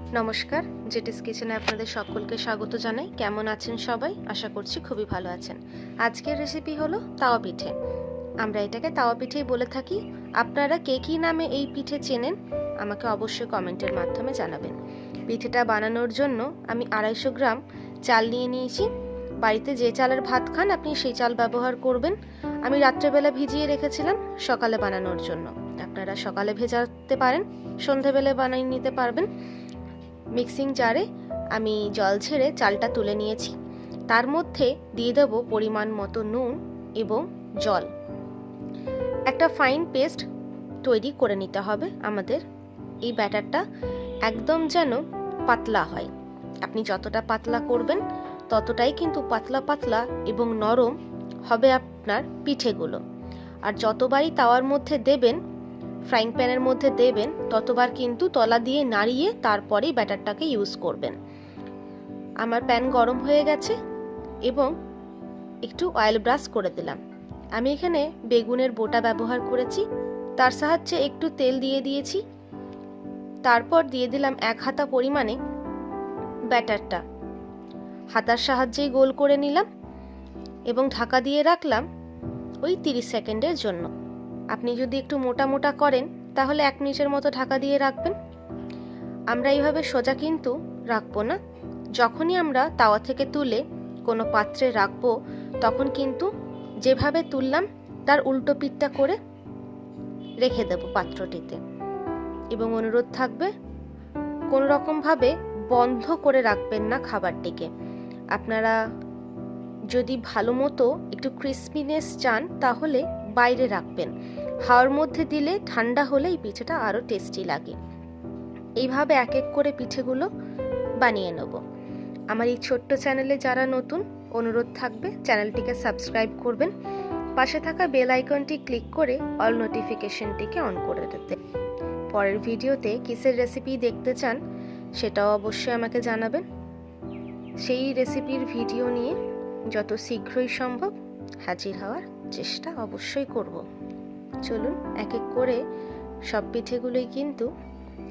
নমস্কার, জেটিস কিচেনে আপনাদের সকলকে স্বাগত জানাই। কেমন আছেন সবাই? আশা করছি খুবই ভালো আছেন। আজকের রেসিপি হলো তাওয়া পিঠে। আমরা এটাকে তাওয়া পিঠেই বলে থাকি। আপনারা কে কী নামে এই পিঠে চেনেন? আমাকে অবশ্যই কমেন্টের মাধ্যমে জানাবেন। পিঠেটা বানানোর জন্য আমি আড়াইশো গ্রাম চাল নিয়ে নিয়েছি। বাড়িতে যে চালের ভাত খান, আপনি সেই চাল ব্যবহার করবেন। আমি রাত্রেবেলা ভিজিয়ে রেখেছিলাম সকালে বানানোর জন্য। আপনারা সকালে ভেজাতে পারেন সন্ধেবেলা বানিয়ে নিতে পারবেন। মিক্সিং জারে আমি জল ছেড়ে চালটা তুলে নিয়েছি। তার মধ্যে দিয়ে দেব পরিমাণ মতো নুন এবং জল। একটা ফাইন পেস্ট তৈরি করে নিতে হবে আমাদের। এই ব্যাটারটা একদম যেন পাতলা হয়। আপনি যতটা পাতলা করবেন, ততটাই কিন্তু পাতলা পাতলা এবং নরম হবে আপনার পিঠেগুলো। আর যতবারই তাওয়ার মধ্যে দেবেন ফ্রাইং প্যানের মধ্যে দেবেন, ততবার কিন্তু তলা দিয়ে নাড়িয়ে তারপরেই ব্যাটারটাকে ইউজ করবেন। আমার প্যান গরম হয়ে গেছে এবং একটু অয়েল ব্রাশ করে দিলাম। আমি এখানে বেগুনের বোটা ব্যবহার করেছি। তার সাহায্যে একটু তেল দিয়ে দিয়েছি। তারপর দিয়ে দিলাম এক হাতা পরিমাণে ব্যাটারটা। হাতার সাহায্যেই গোল করে নিলাম এবং ঢাকা দিয়ে রাখলাম ওই তিরিশ সেকেন্ডের জন্য। আপনি যদি একটু মোটা মোটা করেন, তাহলে এক মিনিটের মতো ঢাকা দিয়ে রাখবেন। আমরা এইভাবে সোজা কিন্তু রাখব না। যখনই আমরা তাওয়া থেকে তুলে কোনো পাত্রে রাখব, তখন কিন্তু যেভাবে তুললাম, তার উল্টো পিঠটা করে রেখে দেব পাত্রটিতে। এবং অনুরোধ থাকবে, কোনো রকমভাবে বন্ধ করে রাখবেন না খাবারটিকে। আপনারা যদি ভালো মতো একটু ক্রিসপিনেস চান, তাহলে বাইরে রাখবেন। হাওয়ার মধ্যে দিলে ঠান্ডা হলে এই পিঠেটা আরও টেস্টি লাগে। এইভাবে এক এক করে পিঠেগুলো বানিয়ে নেব। আমার এই ছোট্ট চ্যানেলে যারা নতুন, অনুরোধ থাকবে চ্যানেলটিকে সাবস্ক্রাইব করবেন। পাশে থাকা বেল আইকনটি ক্লিক করে অল নোটিফিকেশনটিকে অন করে দিতে। পরের ভিডিওতে কিসের রেসিপি দেখতে চান, সেটাও অবশ্যই আমাকে জানাবেন। সেই রেসিপির ভিডিও নিয়ে যত শীঘ্রই সম্ভব হাজির হওয়ার চেষ্টা অবশ্যই করব। চলুন এক এক করে সব পিঠেগুলোই কিন্তু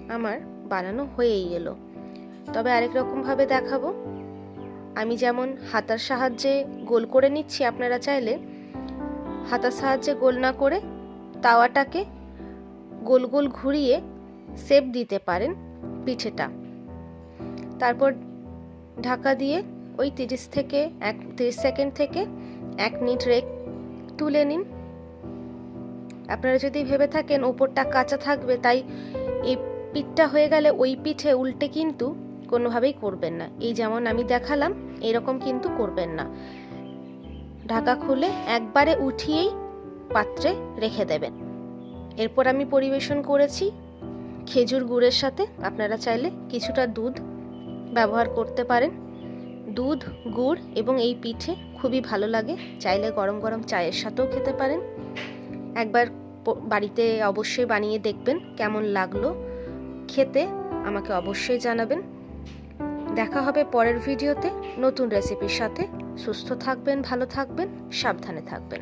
আমার বানানো হয়েই এলো। তবে আরেক রকমভাবে দেখাবো। আমি যেমন হাতার সাহায্যে গোল করে নিচ্ছি আপনারা চাইলে, হাতার সাহায্যে গোল না করে তাওয়াটাকে গোল গোল ঘুরিয়ে সেপ দিতে পারেন পিঠেটা। তারপর ঢাকা দিয়ে ওই তিরিশ থেকে এক, তিরিশ সেকেন্ড থেকে এক মিনিট রেক তুলে নিন। আপনারা যদি ভেবে থাকেন ওপরটা কাঁচা থাকবে, তাই এই পিঠটা হয়ে গেলে ওই পিঠে উল্টে কিন্তু কোনোভাবেই করবেন না। এই যেমন আমি দেখালাম, এরকম কিন্তু করবেন না। ঢাকা খুলে একবারে উঠিয়েই পাত্রে রেখে দেবেন। এরপর আমি পরিবেশন করেছি খেজুর গুড়ের সাথে। আপনারা চাইলে কিছুটা দুধ ব্যবহার করতে পারেন। দুধ, গুড় এবং এই পিঠে খুবই ভালো লাগে। চাইলে গরম গরম চায়ের সাথেও খেতে পারেন। একবার বাড়িতে অবশ্যই বানিয়ে দেখবেন কেমন লাগল। খেতে আমাকে অবশ্যই জানাবেন। দেখা হবে পরের ভিডিওতে। নতুন রেসিপির সাথে। সুস্থ থাকবেন, ভালো থাকবেন, সাবধানে থাকবেন।